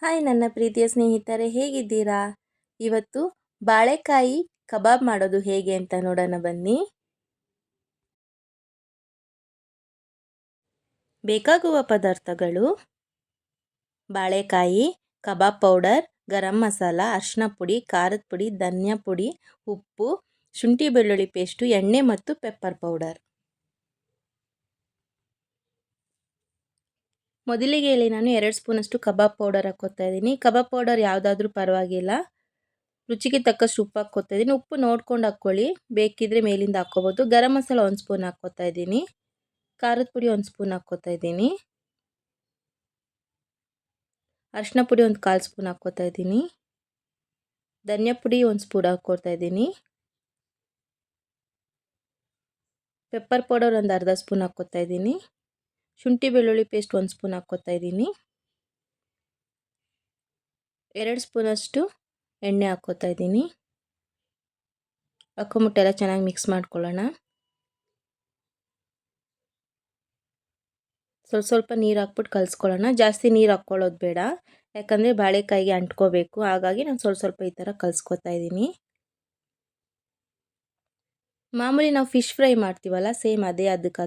Hi ನನ್ನ ಪ್ರೀತಿಯ ಸ್ನೇಹಿತರೆ, ಹೇಗಿದ್ದೀರಾ? ಇವತ್ತು ಬಾಳೆಕಾಯಿ ಕಬಾಬ್ ಮಾಡೋದು ಹೇಗೆ ಅಂತ ನೋಡೋಣ ಬನ್ನಿ. ಬೇಕಾಗುವ ಪದಾರ್ಥಗಳು, ಬಾಳೆಕಾಯಿ, ಕಬಾಬ್ ಪೌಡರ್, ಗರಂ ಮಸಾಲ ಅರಿಶಿನ ಪುಡಿ, ಖಾರದ ಪುಡಿ ಧನಿಯಾ ಪುಡಿ ಉಪ್ಪು, ಶುಂಠಿ ಬೆಳ್ಳುಳ್ಳಿ ಪೇಸ್ಟು, ಎಣ್ಣೆ ಮತ್ತು ಪೆಪ್ಪರ್ ಪೌಡರ್. ಮೊದಲಿಗೆ ಇಲ್ಲಿ ನಾನು ಎರಡು ಸ್ಪೂನಷ್ಟು ಕಬಾಬ್ ಪೌಡರ್ ಹಾಕೋತಾ ಇದ್ದೀನಿ. ಕಬಾಬ್ ಪೌಡರ್ ಯಾವುದಾದ್ರೂ ಪರವಾಗಿಲ್ಲ. ರುಚಿಗೆ ತಕ್ಕಷ್ಟು ಉಪ್ಪು ಹಾಕ್ಕೋತಾ ಇದ್ದೀನಿ. ಉಪ್ಪು ನೋಡ್ಕೊಂಡು ಹಾಕ್ಕೊಳ್ಳಿ. ಬೇಕಿದ್ರೆ ಮೇಲಿಂದ ಹಾಕ್ಕೋಬೋದು. ಗರಂ ಮಸಾಲ ಒಂದು ಸ್ಪೂನ್ ಹಾಕ್ಕೋತಾ ಇದ್ದೀನಿ. ಖಾರದ ಪುಡಿ ಒಂದು ಸ್ಪೂನ್ ಹಾಕ್ಕೋತಾ ಇದ್ದೀನಿ. ಅರಿಶಿನ ಪುಡಿ ಒಂದು ಕಾಲು ಸ್ಪೂನ್ ಹಾಕ್ಕೋತಾ ಇದ್ದೀನಿ. ಧನಿಯಾ ಪುಡಿ ಒಂದು ಸ್ಪೂನ್ ಹಾಕ್ಕೊಳ್ತಾ ಇದ್ದೀನಿ. ಪೆಪ್ಪರ್ ಪೌಡರ್ ಒಂದು ಅರ್ಧ ಸ್ಪೂನ್ ಹಾಕ್ಕೋತಾ ಇದ್ದೀನಿ. ಶುಂಠಿ, ಬೆಳ್ಳುಳ್ಳಿ ಪೇಸ್ಟ್ ಒಂದು ಸ್ಪೂನ್ ಹಾಕ್ಕೋತಾ ಇದ್ದೀನಿ. ಎರಡು ಸ್ಪೂನಷ್ಟು ಎಣ್ಣೆ ಹಾಕ್ಕೋತಾ ಇದ್ದೀನಿ. ಹಾಕೊಂಬಿಟ್ಟು ಎಲ್ಲ ಚೆನ್ನಾಗಿ ಮಿಕ್ಸ್ ಮಾಡ್ಕೊಳ್ಳೋಣ. ಸ್ವಲ್ಪ ಸ್ವಲ್ಪ ನೀರು ಹಾಕ್ಬಿಟ್ಟು ಕಲಿಸ್ಕೊಳ್ಳೋಣ. ಜಾಸ್ತಿ ನೀರು ಹಾಕ್ಕೊಳ್ಳೋದು ಬೇಡ. ಯಾಕಂದರೆ ಬಾಳೆಕಾಯಿಗೆ ಅಂಟ್ಕೋಬೇಕು. ಹಾಗಾಗಿ ನಾನು ಸ್ವಲ್ಪ ಸ್ವಲ್ಪ ಈ ಥರ ಕಲಿಸ್ಕೊತಾ ಇದ್ದೀನಿ. ಮಾಮೂಲಿ ನಾವು ಫಿಶ್ ಫ್ರೈ ಮಾಡ್ತೀವಲ್ಲ ಸೇಮ್ ಅದೇ ಅದಕ್ಕೆ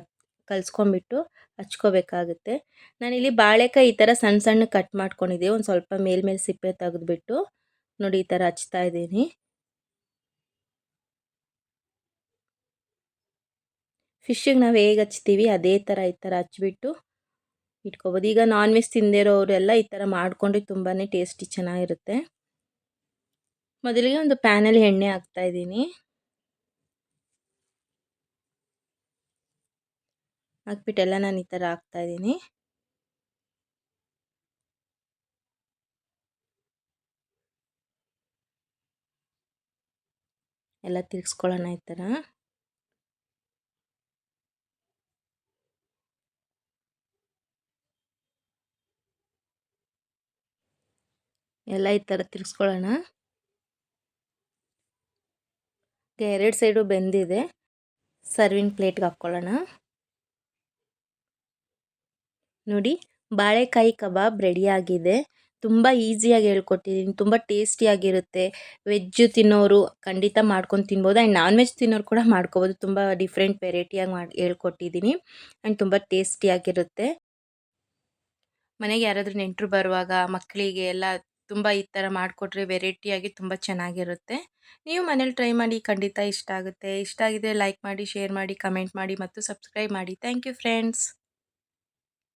ಕಲಿಸ್ಕೊಂಬಿಟ್ಟು ಹಚ್ಕೋಬೇಕಾಗುತ್ತೆ. ನಾನಿಲ್ಲಿ ಬಾಳೆಕಾಯಿ ಈ ಥರ ಸಣ್ಣ ಸಣ್ಣ ಕಟ್ ಮಾಡ್ಕೊಂಡಿದ್ದೆ. ಒಂದು ಸ್ವಲ್ಪ ಮೇಲ್ಮೇಲೆ ಸಿಪ್ಪೆ ತೆಗೆದುಬಿಟ್ಟು ನೋಡಿ ಈ ಥರ ಹಚ್ತಾ ಇದ್ದೀನಿ. ಫಿಶ್ಶಿಗೆ ನಾವು ಹೇಗೆ ಹಚ್ತೀವಿ ಅದೇ ಥರ ಈ ಥರ ಹಚ್ಬಿಟ್ಟು ಇಟ್ಕೋಬೋದು. ಈಗ ನಾನ್ ವೆಜ್ ತಿಂದಿರೋರೆಲ್ಲ ಈ ಥರ ಮಾಡಿಕೊಂಡ್ರೆ ತುಂಬಾ ಟೇಸ್ಟಿ ಚೆನ್ನಾಗಿರುತ್ತೆ. ಮೊದಲಿಗೆ ಒಂದು ಪ್ಯಾನಲ್ಲಿ ಎಣ್ಣೆ ಹಾಕ್ತಾ ಹಾಕ್ಬಿಟ್ಟೆಲ್ಲ ನಾನು ಈ ಥರ ಹಾಕ್ತಾಯಿದ್ದೀನಿ ಎಲ್ಲ ತಿರ್ಗಿಸ್ಕೊಳ್ಳೋಣ ಈ ಥರ. ಎಲ್ಲ ಈ ಥರ ತಿರ್ಗಿಸ್ಕೊಳ್ಳೋಣ. ಎರಡು ಸೈಡು ಬೆಂದಿದೆ. ಸರ್ವಿಂಗ್ ಪ್ಲೇಟ್ಗೆ ಹಾಕ್ಕೊಳ್ಳೋಣ. ನೋಡಿ, ಬಾಳೆಕಾಯಿ ಕಬಾಬ್ ರೆಡಿಯಾಗಿದೆ ತುಂಬ ಈಸಿಯಾಗಿ ಹೇಳ್ಕೊಟ್ಟಿದ್ದೀನಿ ತುಂಬ ಟೇಸ್ಟಿಯಾಗಿರುತ್ತೆ ವೆಜ್ಜು ತಿನ್ನೋರು ಖಂಡಿತ ಮಾಡ್ಕೊಂಡು ತಿನ್ಬೋದು. ಆ್ಯಂಡ್ ನಾನ್ ವೆಜ್ ತಿನ್ನೋರು ಕೂಡ ಮಾಡ್ಕೋಬೋದು. ತುಂಬ ಡಿಫ್ರೆಂಟ್ ವೆರೈಟಿಯಾಗಿ ಮಾಡಿ ಹೇಳ್ಕೊಟ್ಟಿದ್ದೀನಿ ಆ್ಯಂಡ್ ತುಂಬ ಟೇಸ್ಟಿಯಾಗಿರುತ್ತೆ ಮನೆಗೆ ಯಾರಾದರೂ ನೆಂಟರು ಬರುವಾಗ ಮಕ್ಕಳಿಗೆ ಎಲ್ಲ ತುಂಬ ಈ ಥರ ಮಾಡಿಕೊಟ್ರೆ ವೆರೈಟಿಯಾಗಿ ತುಂಬ ಚೆನ್ನಾಗಿರುತ್ತೆ. ನೀವು ಮನೇಲಿ ಟ್ರೈ ಮಾಡಿ ಖಂಡಿತ ಇಷ್ಟ ಆಗುತ್ತೆ. ಇಷ್ಟ ಆಗಿದ್ರೆ ಲೈಕ್ ಮಾಡಿ ಶೇರ್ ಮಾಡಿ ಕಮೆಂಟ್ ಮಾಡಿ, ಮತ್ತು ಸಬ್ಸ್ಕ್ರೈಬ್ ಮಾಡಿ. Thank you friends